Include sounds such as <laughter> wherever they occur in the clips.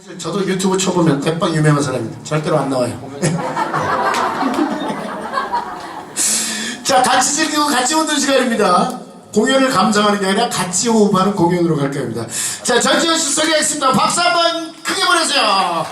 사실 저도 유튜브 쳐보면 대빵 유명한 사람입니다. 절대로 안 나와요. <laughs> 자, 같이 즐기고 같이 웃는 시간입니다. 공연을 감상하는 게 아니라 같이 호흡하는 공연으로 갈 겁니다. 자, 전지현 씨 소개하겠습니다. 박수 한번 크게 보내세요.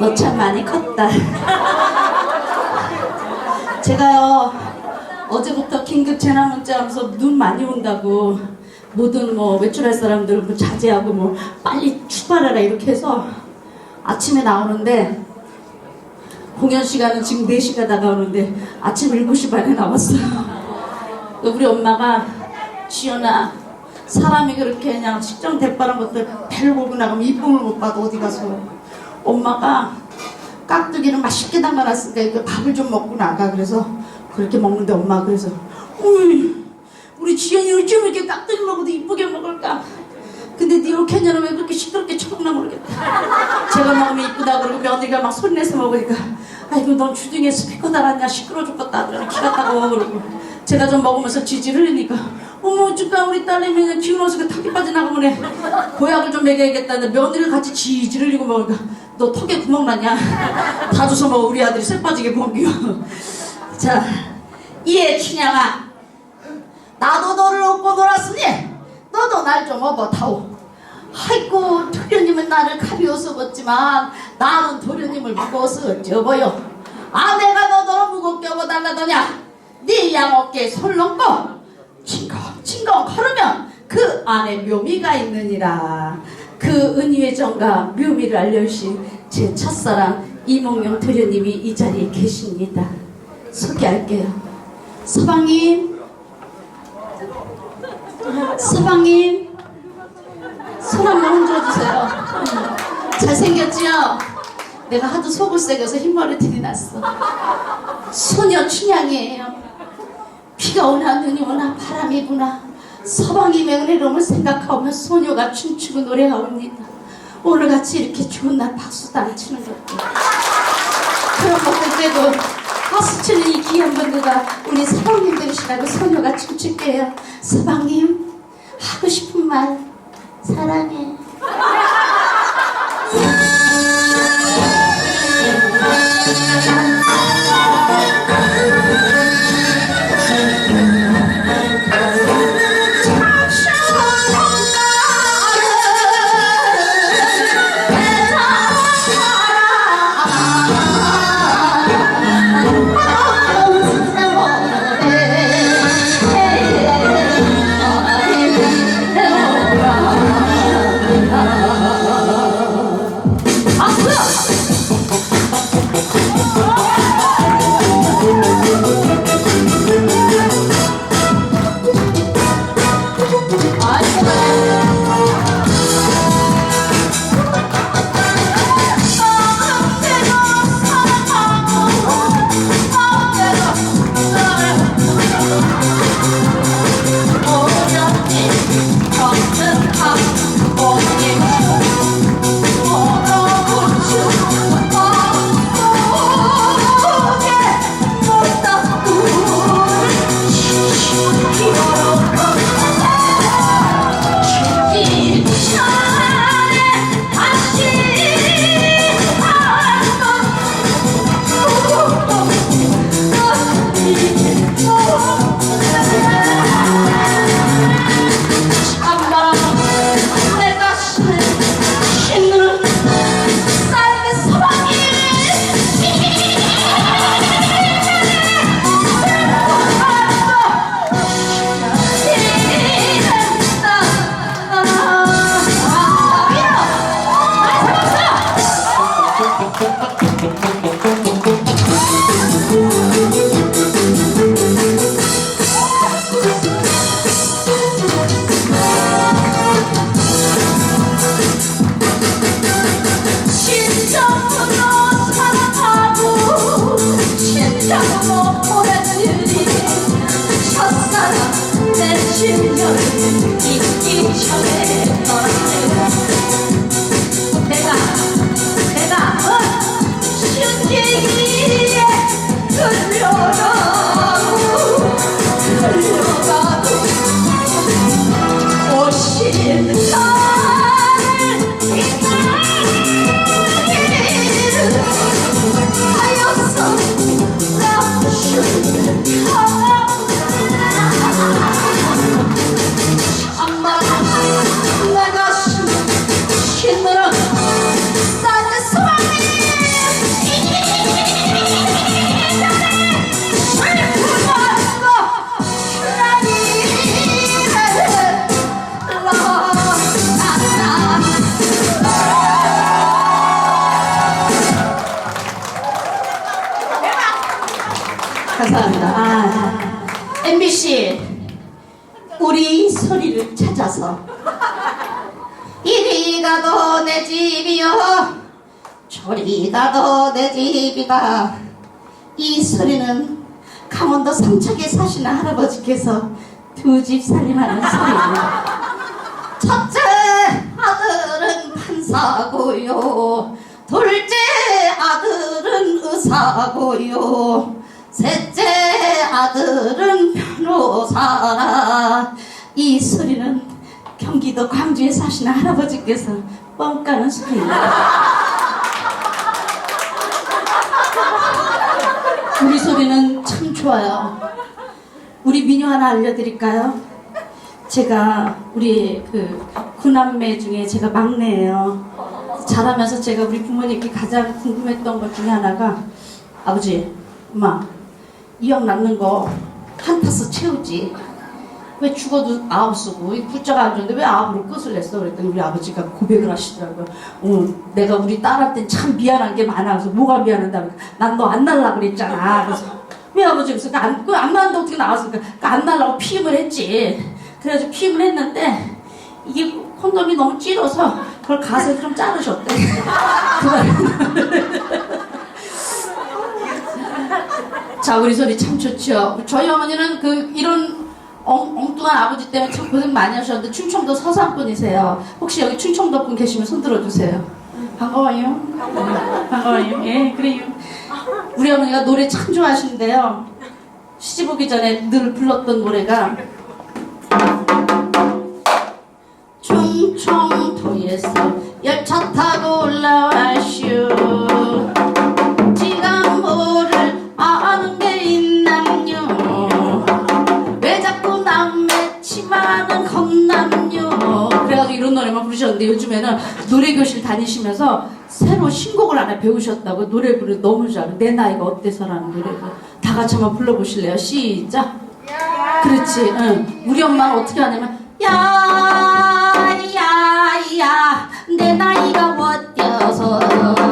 너 참 많이 컸다. <laughs> 제가요, 어제부터 긴급 재난 문자 하면서 눈 많이 온다고 모든 뭐 외출할 사람들 뭐 자제하고 뭐 빨리 출발하라 이렇게 해서 아침에 나오는데 공연 시간은 지금 4시가 다가오는데 아침 7시 반에 나왔어요. 우리 엄마가 지연아 사람이 그렇게 그냥 식정 대바란 것들 배를 몰고 나가면 이쁨을 못 받아 어디 가서 엄마가 깍두기를 맛있게 담가놨으니까 그 밥을 좀 먹고 나가. 그래서 그렇게 먹는데 엄마가 그래서 어이 우리 지연이 어쩜 이렇게 깍두기 먹어도 이쁘게 먹을까? 근데 네 옥현이는 왜 그렇게 시끄럽게 쳐먹나 모르겠다. 제가 먹으면 이쁘다 그러고 며느리가 막 소리내서 먹으니까 아이고 넌 주둥이에 스피커 달았냐? 시끄러 죽겠다. 그러고 기가 따가워 그러고 제가 좀 먹으면서 지질 흘리니까 어머 어쩌까 우리 딸내미 기운어서 그 턱이 빠져나가면 보약을 좀 먹여야겠다는데 며느리가 같이 지질 흘리고 먹으니까 너 턱에 구멍 났냐? <laughs> 다 줘서 먹어 우리 아들이 쇠 빠지게 먹여 <laughs> 자 이에 춘향아 나도 너를 업고 놀았으니 너도 날 좀 업어타오. 아이고 도련님은 나를 가벼워서 걷지만 나는 도련님을 무거워서 어쩌어요 아 내가 너더러 무겁게 업어달라더냐? 네 양 어깨에 손 놓고 칭컹칭컹 걸으면 그 안에 묘미가 있느니라 그 은유의 정과 묘미를 알려주신 제 첫사랑 이몽룡 도련님이 이 자리에 계십니다. 소개할게요. 서방님. 서방님. 손 한번 흔들어주세요. 잘생겼지요? 내가 하도 속을 새겨서 흰머리 들이 났어. 소녀 춘향이에요. 비가 오나 눈이 오나 바람이 부나 서방님의 은혜로움을 생각하며 소녀가 춤추고 노래하옵니다. 오늘같이 이렇게 좋은 날 박수도 안 치는 것도. 그런 것들 빼고 박수 치는 이 귀한 분들과 우리 서방님들이시라고 소녀가 춤출게요. 서방님 하고 싶은 말 사랑해 집이다 이 소리는 강원도 삼척에 사시는 할아버지께서 두 집 살림하는 소리입니다. <laughs> 첫째 아들은 판사고요 둘째 아들은 의사고요 셋째 아들은 변호사라 이 소리는 경기도 광주에 사시는 할아버지께서 뻥 까는 소리입니다. 우리 소리는 참 좋아요. 우리 민요 하나 알려드릴까요? 제가 우리 그 구남매 중에 제가 막내예요. 자라면서 제가 우리 부모님께 가장 궁금했던 것 중에 하나가 아버지, 엄마, 이형 낳는 거 한 타서 채우지. 왜 죽어도 아홉 쓰고 이 숫자가 안 좋은데 왜 아홉으로 끝을 냈어? 그랬더니 우리 아버지가 고백을 하시더라고요. 어, 내가 우리 딸한테 참 미안한 게 많아. 그래서 뭐가 미안한다? 난 너 안 날라 그랬잖아. 그래서 왜 아버지 그래서 안, 그안 나는데 어떻게 나왔을까? 그안 날라고 피임을 했지. 그래가지고 피임을 했는데 이게 콘돔이 너무 찌러서 그걸 가서 좀 자르셨대. 자 우리 소리 참 좋죠. 저희 어머니는 그 이런 엉, 엉뚱한 아버지 때문에 참 고생 많이 하셨는데 충청도 서산 분이세요. 혹시 여기 충청도 분 계시면 손 들어주세요. 반가워요. 반가워요. 예, 그래요. 우리 어머니가 노래 참 좋아하시는데요. 시집 오기 전에 늘 불렀던 노래가 충청도에서 열차 타고 올라와 노래만 부르셨는데 요즘에는 노래교실 다니시면서 새로 신곡을 하나 배우셨다고 노래 부르 너무 잘해 내 나이가 어때서라는 노래를 다 같이 한번 불러보실래요? 시작. 그렇지. 응. 우리 엄마는 어떻게 하냐면 야야야 내 나이가 어때서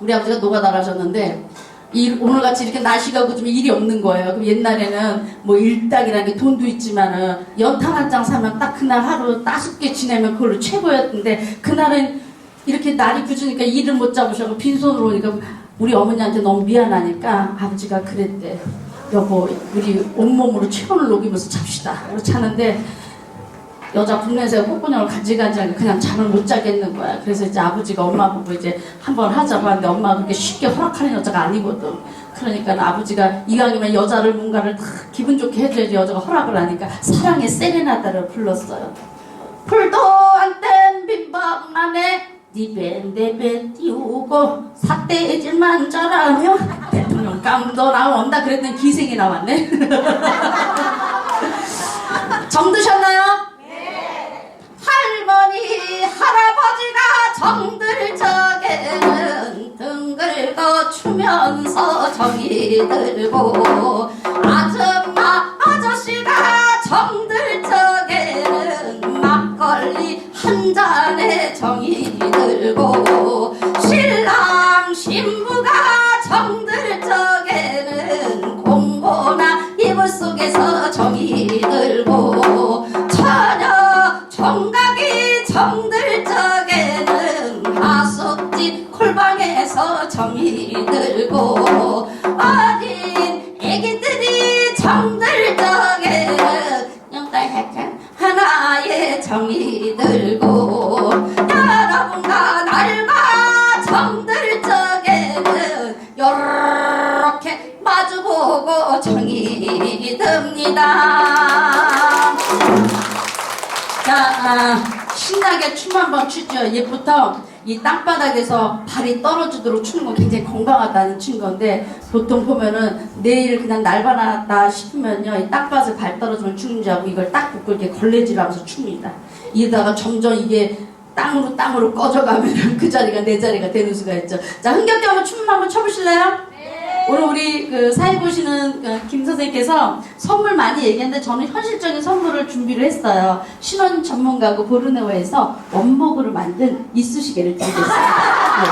우리 아버지가 노가다하셨는데 이 오늘같이 이렇게 날씨가 좀 일이 없는 거예요. 그럼 옛날에는 뭐 일당이라는 게 돈도 있지만은 연탄 한 장 사면 딱 그날 하루 따숩게 지내면 그걸로 최고였는데 그날은 이렇게 날이 굳으니까 일을 못 잡으셔서 빈손으로 오니까 우리 어머니한테 너무 미안하니까 아버지가 그랬대. 여보 우리 온몸으로 체온을 녹이면서 잡시다. 그렇게 하는데 여자 국내에서 콧구녕을 간질간질하게 그냥 잠을 못 자겠는 거야. 그래서 이제 아버지가 엄마 보고 이제 한번 하자고 하는데 엄마가 그렇게 쉽게 허락하는 여자가 아니거든. 그러니까 아버지가 이왕이면 여자를 뭔가를 다 기분 좋게 해줘야지 여자가 허락을 하니까 사랑의 세레나다를 불렀어요. 풀도 안뗀 빈방 안에 니벤데벤 띄우고 삿대질만 잘하며 대통령 감도 나온다 그랬더니 기생이 나왔네. <laughs> 정 드셨나요? 할머니 할아버지가 정들 적에는 등 긁어 추면서 정이 들고 아줌마 아저씨가 정들 적에는 막걸리 한 잔에 정이 들고 아, 신나게 춤 한번 추죠. 예부터 이 땅바닥에서 발이 떨어지도록 추는 건 굉장히 건강하다는 춘 건데 보통 보면은 내일 그냥 날아났다 싶으면요 이 땅바닥에 발 떨어지면 추는 줄 알고 이걸 딱 붙고 이렇게 걸레질하면서 춥니다. 이러다가 점점 이게 땅으로 땅으로 꺼져가면 그 자리가 내 자리가 되는 수가 있죠. 자 흥겹게 한번 춤 한번 춰보실래요? 오늘 우리 그 사회 보시는 그김 선생님께서 선물 많이 얘기했는데 저는 현실적인 선물을 준비를 했어요. 신혼 전문가고 보르네오에서 원목으로 만든 이쑤시개를 드리겠습니다. 네.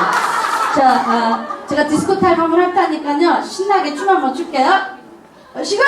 자, 아, 제가 디스코 타임 한번 할 테니까요. 신나게 춤 한번 출게요. 어, 시간!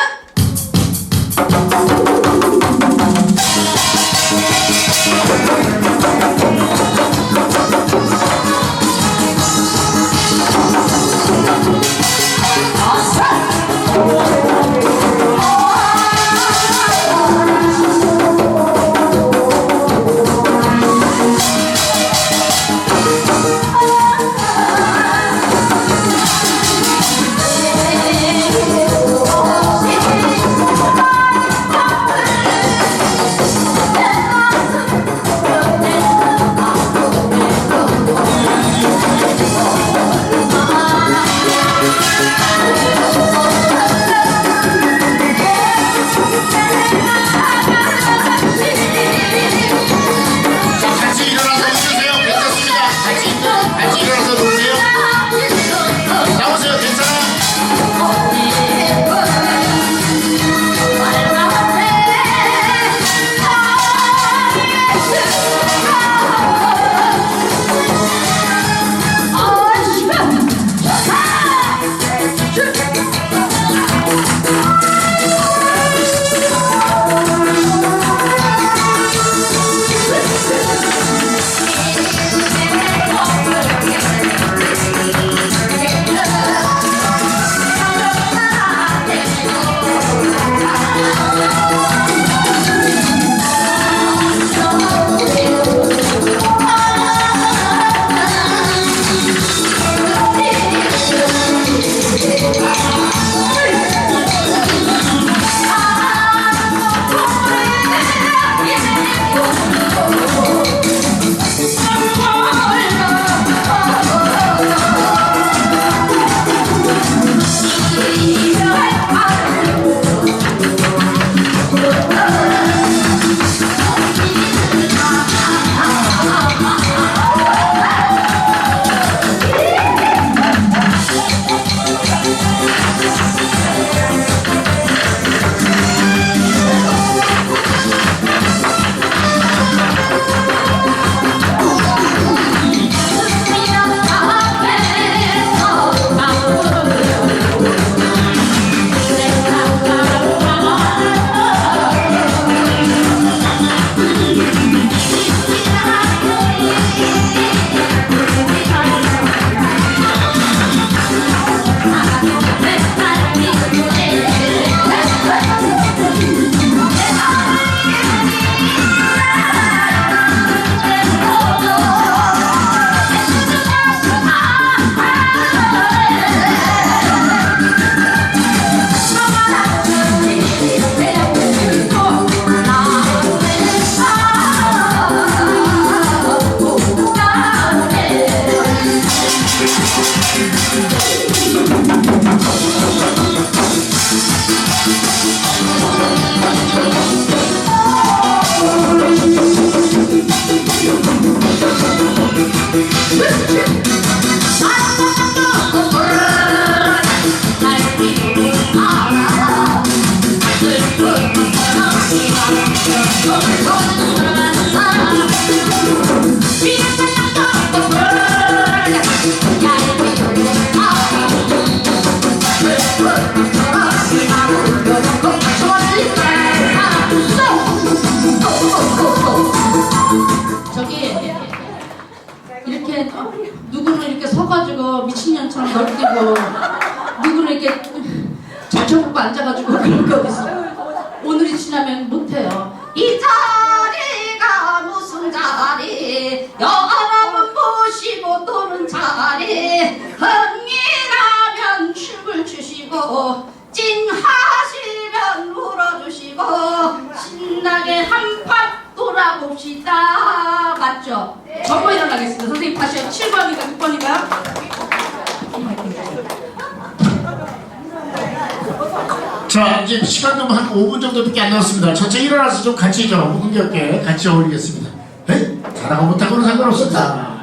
맞죠? 저거 일어나겠습니다 선생님 다시요 7번인가 6번인가요? 자 이제 시간도 한 5분 정도밖에 안 남았습니다. 전체 일어나서 좀 같이 좀 흥겹게 같이 어울리겠습니다. 네? 잘하고 못하고는 상관없습니다.